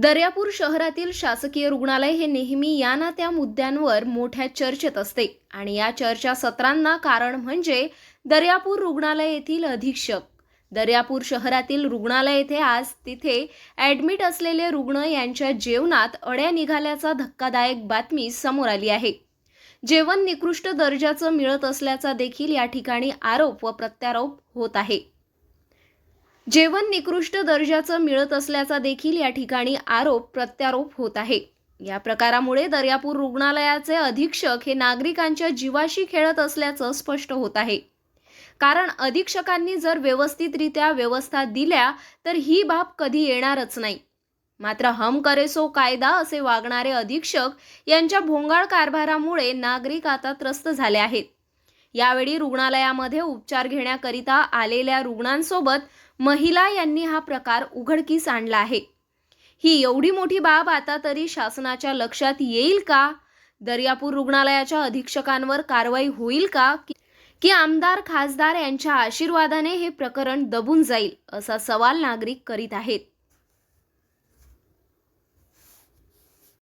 दर्यापूर शहरातील शासकीय रुग्णालय हे नेहमी या ना त्या मुद्द्यांवर मोठ्या चर्चेत असते. आणि या चर्चा सत्रांना कारण म्हणजे दर्यापूर रुग्णालय येथील अधीक्षक. दर्यापूर शहरातील रुग्णालय येथे आज तिथे ॲडमिट असलेले रुग्ण यांच्या जेवणात अड्या निघाल्याचा धक्कादायक बातमी समोर आली आहे. जेवण निकृष्ट दर्जाचं मिळत असल्याचा देखील या ठिकाणी आरोप व प्रत्यारोप होत आहे. जेवण निकृष्ट दर्जाचं मिळत असल्याचा देखील या ठिकाणी आरोप प्रत्यारोप होत आहे. या प्रकारामुळे दर्यापूर रुग्णालयाचे अधीक्षक हे नागरिकांच्या जीवाशी खेळत असल्याचं स्पष्ट होत आहे. कारण अधीक्षकांनी जर व्यवस्थितरित्या व्यवस्था दिल्या तर ही बाब कधी येणारच नाही. मात्र हम करेसो कायदा असे वागणारे अधीक्षक यांच्या भोंगाळ कारभारामुळे नागरिक आता त्रस्त झाले आहेत. यावेळी रुग्णालयामध्ये उपचार घेण्याकरिता आलेल्या रुग्णांसोबत महिला यांनी हा प्रकार उघडकीस आणला आहे. ही एवढी मोठी बाब आता तरी शासनाच्या लक्षात येईल का? दर्यापूर रुग्णालयाच्या अधीक्षकांवर कारवाई होईल का? की- आमदार खासदार यांच्या आशीर्वादाने हे प्रकरण दबून जाईल असा सवाल नागरिक करीत आहेत.